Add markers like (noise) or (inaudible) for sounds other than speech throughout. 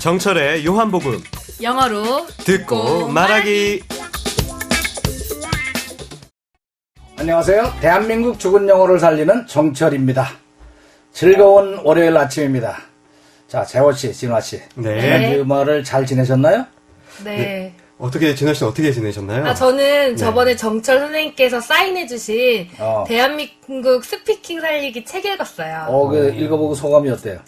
정철의 요한복음 영어로 듣고 말하기 안녕하세요. 대한민국 죽은 영어를 살리는 정철입니다. 즐거운 월요일 아침입니다. 자, 재호 씨, 진화 씨. 네. 지난 주 말을 잘 지내셨나요? 네. 어떻게 진아 씨는 어떻게 지내셨나요? 아 저는 저번에 정철 선생님께서 사인해주신 어. 대한민국 스피킹 살리기 책 읽었어요. 어, 그 읽어보고 소감이 어때요?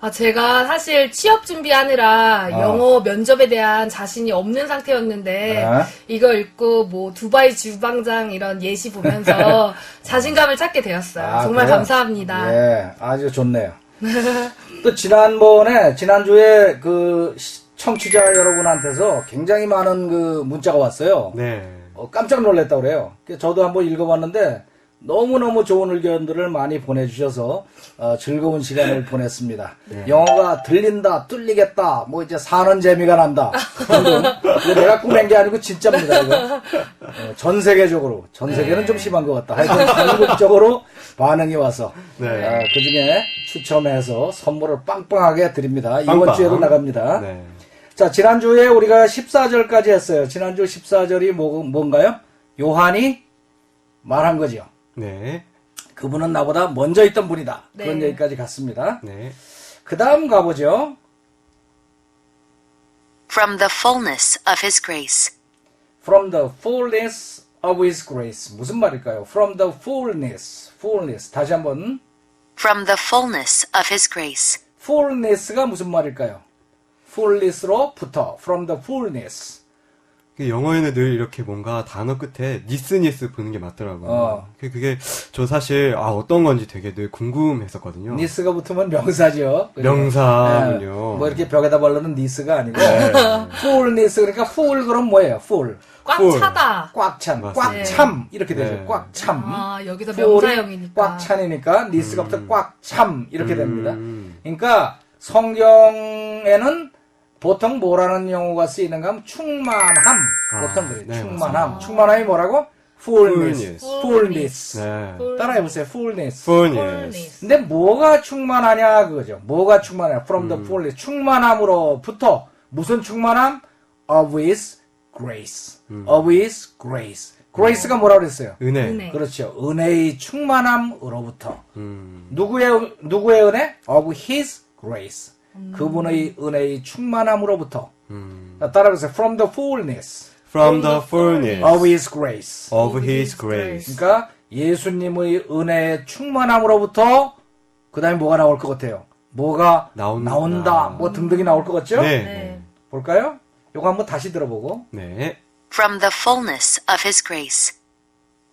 아 제가 사실 취업 준비하느라 어. 영어 면접에 대한 자신이 없는 상태였는데 어. 이거 읽고 뭐 두바이 주방장 이런 예시 보면서 (laughs) 자신감을 찾게 되었어요. 아, 정말 그래요? 감사합니다. 예, 아주 좋네요. (laughs) 또 지난번에, 지난주에 그 시- 청취자 여러분한테서 굉장히 많은 그 문자가 왔어요. 네. 어, 깜짝 놀랐다고 그래요. 저도 한번 읽어봤는데 너무너무 좋은 의견들을 많이 보내주셔서 어, 즐거운 시간을 (laughs) 보냈습니다. 영어가 들린다, 뚫리겠다, 뭐 이제 사는 재미가 난다. 이거 (laughs) 내가 꾸맨 게 아니고 진짜입니다. 이거. 어, 전 세계적으로, 전 세계는 좀 심한 것 같다. 하여튼 전국적으로 반응이 와서 네. 그 중에 추첨해서 선물을 빵빵하게 드립니다. 이번 빵빵. 주에도 나갑니다. 네. 자, 지난주에 우리가 14절까지 했어요. 지난주 14절이 뭐, 뭔가요? 요한이 말한 거죠. 네. 그분은 나보다 먼저 있던 분이다. 그런 네. 얘기까지 갔습니다. 네. 그 다음 가보죠. from the fullness of his grace. From the fullness of his grace. 무슨 말일까요? From the fullness. fullness. 다시 한번. From the fullness of his grace. fullness가 무슨 말일까요? Fullness로부터. From the fullness. 그 영어에는 늘 이렇게 뭔가 단어 끝에 니스니스 보는 게 맞더라고요. 어. 그- 그게 저 사실 아 어떤 건지 되게 늘 궁금했었거든요. 니스가 붙으면 명사죠. 명사군요. 예, 뭐 이렇게 벽에다 바르는 니스가 아니고. fullness. 그러니까 full 그럼 뭐예요? full. 꽉 꿀. 차다. 꽉 찬. 꽉 참 이렇게 되죠. 네. 꽉 참. 아 여기서 명사형이니까. 꽉 찬이니까 니스가 붙어 꽉참 이렇게 됩니다. 음. 그러니까 성경에는 보통 뭐라는 용어가 쓰이는가 하면 충만함. 보통 그래요. 네, 충만함. 맞습니다. 충만함이 뭐라고? fullness. fullness. fullness. 네. Full- 따라해보세요. fullness. fullness. 근데 뭐가 충만하냐 그거죠. 뭐가 충만해? From the fullness. 충만함으로부터 무슨 충만함? Of His grace. Of His grace. grace가 뭐라고 그랬어요? 은혜. 은혜. 그렇죠. 은혜의 충만함으로부터. 음. 누구의 누구의 은혜? Of His grace. 그분의 은혜의 충만함으로부터. 음. 자, 따라해보세요. From the fullness From the fullness of His grace. of His grace. 그러니까 예수님의 은혜의 충만함으로부터 그 다음에 뭐가 나올 것 같아요? 뭐가 나온다. 나온다. 뭐 등등이 나올 것 같죠? 네. 네. 볼까요? 요거 한번 다시 들어보고. 네. From the fullness of his grace.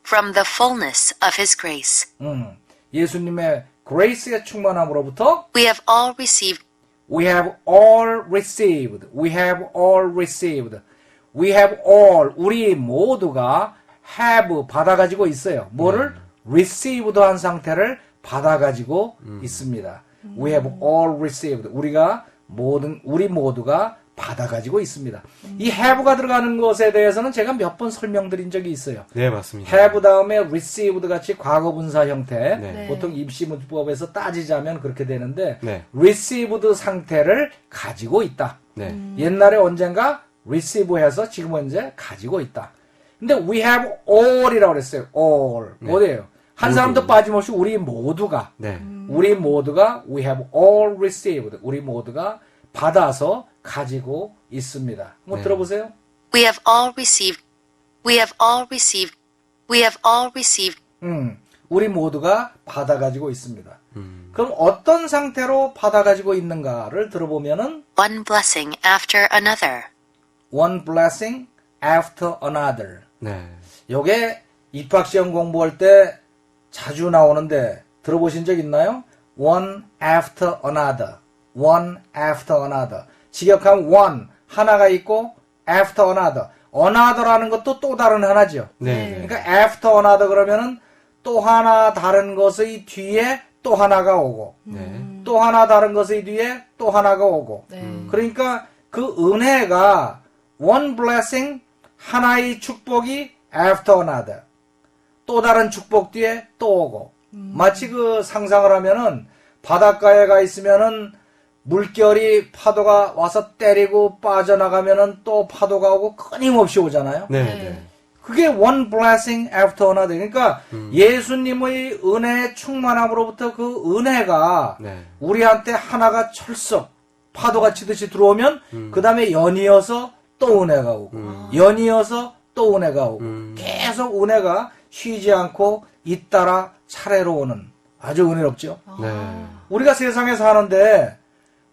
From the fullness of his grace. 음, 예수님의 grace의 충만함으로부터 We have all received we have all received. We have all received. We have all. 우리 모두가 have 받아가지고 있어요. 뭐를? received 한 상태를 받아가지고 있습니다. We have all received. 우리가 모든, 우리 모두가 받아 가지고 있습니다. 이 have가 들어가는 것에 대해서는 제가 몇 번 설명드린 적이 있어요. 네, 맞습니다. have 다음에 received 같이 과거 분사 형태 네. 보통 입시 문법에서 따지자면 그렇게 되는데 네. received 상태를 가지고 있다. 네. 옛날에 언젠가 receive해서 지금 현재 가지고 있다. 근데 we have all이라고 그랬어요. all 뭐예요? 한 모두. 사람도 빠짐없이 우리 모두가 네. 우리 모두가 we have all received 우리 모두가 받아서 가지고 있습니다. 한번 네. 들어보세요. we have all received we have all received we have all received 음, 우리 모두가 받아 가지고 있습니다. 그럼 어떤 상태로 받아 가지고 있는가를 들어보면은 one blessing after another. one blessing after another. 네. 요게 입학 시험 공부할 때 자주 나오는데 들어보신 적 있나요? one after another. one after another. 직역하면 one 하나가 있고 after another. another라는 것도 또 다른 하나죠. 네. 네. 그러니까 after another 그러면은 또 하나 다른 것의 뒤에 또 하나가 오고 네. 또 하나 다른 것의 뒤에 또 하나가 오고 네. 그러니까 그 은혜가 one blessing 하나의 축복이 after another 또 다른 축복 뒤에 또 오고 마치 그 상상을 하면은 바닷가에 가 있으면은 물결이 파도가 와서 때리고 빠져나가면은 또 파도가 오고 끊임없이 오잖아요. 네, 네. 네. 그게 one blessing after another. 그러니까 예수님의 은혜의 충만함으로부터 그 은혜가 네. 우리한테 하나가 철썩 파도가 치듯이 들어오면 그 다음에 연이어서 또 은혜가 오고 연이어서 또 은혜가 오고 음. 계속 은혜가 쉬지 않고 잇따라 차례로 오는 아주 은혜롭죠. 네. 우리가 세상에 사는데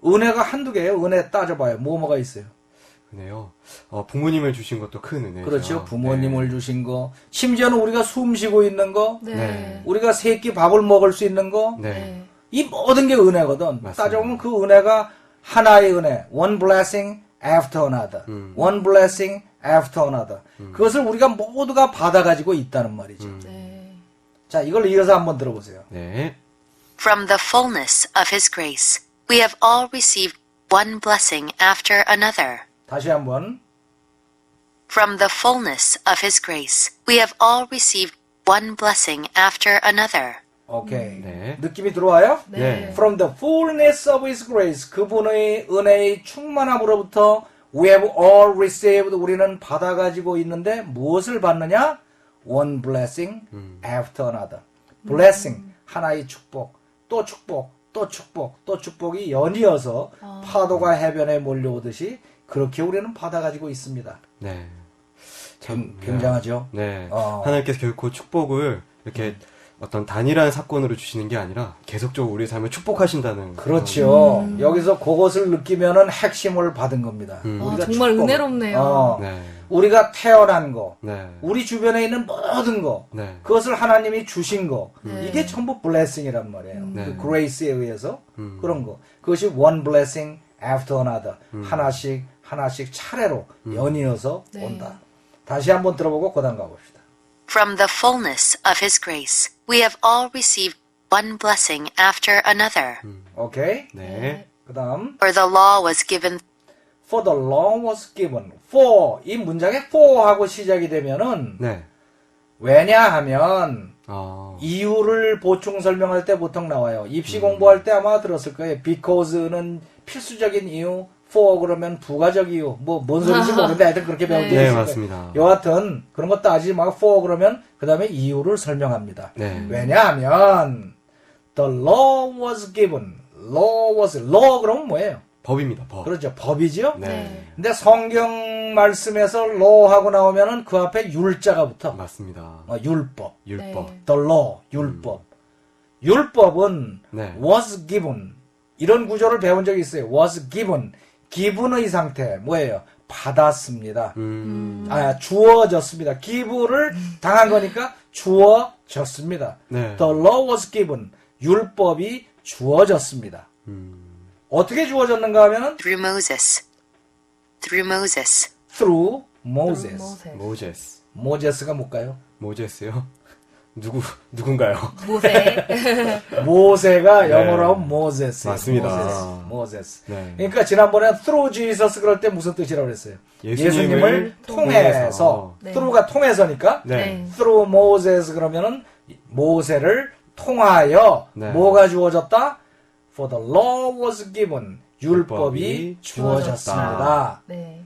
은혜가 한두 개예요. 은혜 따져봐요. 뭐 뭐가 있어요. 그네요. 어, 부모님을 주신 것도 큰 은혜죠. 그렇죠. 부모님을 네. 주신 거, 심지어는 우리가 숨 쉬고 있는 거, 네. 네. 우리가 세 끼 밥을 먹을 수 있는 거, 네. 네. 이 모든 게 은혜거든. 맞습니다. 따져보면 그 은혜가 하나의 은혜, one blessing after another, 음. one blessing after another. 그것을 우리가 모두가 받아가지고 있다는 말이죠. 음. 네. 자, 이걸 이어서 한번 들어보세요. 네. From the fullness of His grace, we have all received one blessing after another. 다시 한번. From the fullness of His grace, we have all received one blessing after another. 오케이. 네. 느낌이 들어와요? 네. From the fullness of His grace, 그분의 은혜의 충만함으로부터 we have all received, 우리는 받아가지고 있는데 무엇을 받느냐? One blessing after another. blessing, 하나의 축복, 또 축복, 또 축복, 또 축복이 연이어서 파도가 해변에 몰려오듯이 그렇게 우리는 받아가지고 있습니다. 네. 참 굉장하죠? 네. 어. 하나님께서 결코 축복을 이렇게 어떤 단일한 사건으로 주시는 게 아니라 계속적으로 우리의 삶을 축복하신다는. 그렇죠. 여기서 그것을 느끼면은 핵심을 받은 겁니다. 음. 아, 우리가 정말 축복을. 은혜롭네요. 어, 네. 우리가 태어난 거, 네. 우리 주변에 있는 모든 거, 네. 그것을 하나님이 주신 거, 네. 이게 전부 블레싱이란 말이에요. 네. 그 그레이스에 의해서 음. 그런 거. 그것이 one blessing after another. 하나씩 하나씩 차례로 연이어서 네. 온다. 다시 한번 들어보고 고단 가봅시다. From the fullness of His grace, we have all received one blessing after another. 오케이. 네. 그다음 For the law was given for the law was given. for 이 문장에 for 하고 시작이 되면은 네. 왜냐하면 아. 이유를 보충 설명할 때 보통 나와요. 입시 공부할 때 아마 들었을 거예요. because는 필수적인 이유, for 그러면 부가적 이유. 뭐 뭔 소리인지 모르는데 하여튼 그렇게 배운 (laughs) 게 네, 있을 맞습니다. 거예요. 여하튼 그런 거 따지지 말고 for 그러면 그 다음에 이유를 설명합니다. 네. 왜냐하면 the law was given. law was law 그러면 뭐예요? 법입니다. 법. 그렇죠. 법이죠. 네. 근데 성경 말씀에서 law하고 나오면은 그 앞에 율자가 붙어. 맞습니다. 어, 율법. 율법. 네. the law, 율법. 율법은 네. was given. 이런 구조를 배운 적이 있어요. was given. Given의 상태. 뭐예요? 받았습니다. 음. 아, 주어졌습니다. 기부를 당한 거니까 주어졌습니다. 네. The law was given. 율법이 주어졌습니다. 음. 어떻게 주어졌는가 하면은 through Moses. Through Moses. through Moses. 모세. 모제스. 모제스가 뭘까요? 모제스요? 누구 누군가요? 모세. (laughs) 모세가 네. 영어로 하면 모세스. 맞습니다. 모세스. 모세스. 네. 그러니까 지난번에 through Jesus 그럴 때 무슨 뜻이라고 그랬어요? 예수님을 통해서. 통해서. 네. through가 통해서니까 네. 네. through Moses 그러면은 모세를 통하여 네. 뭐가 주어졌다? For the law was given. 율법이 율법이 주어졌습니다. 네.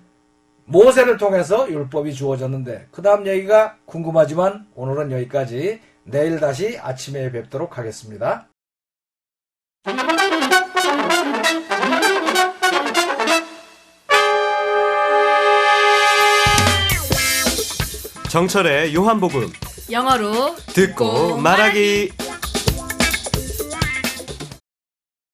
모세를 통해서 율법이 주어졌는데 그 다음 얘기가 궁금하지만 오늘은 여기까지 내일 다시 아침에 뵙도록 하겠습니다. 정철의 요한복음 영어로 듣고 말하기.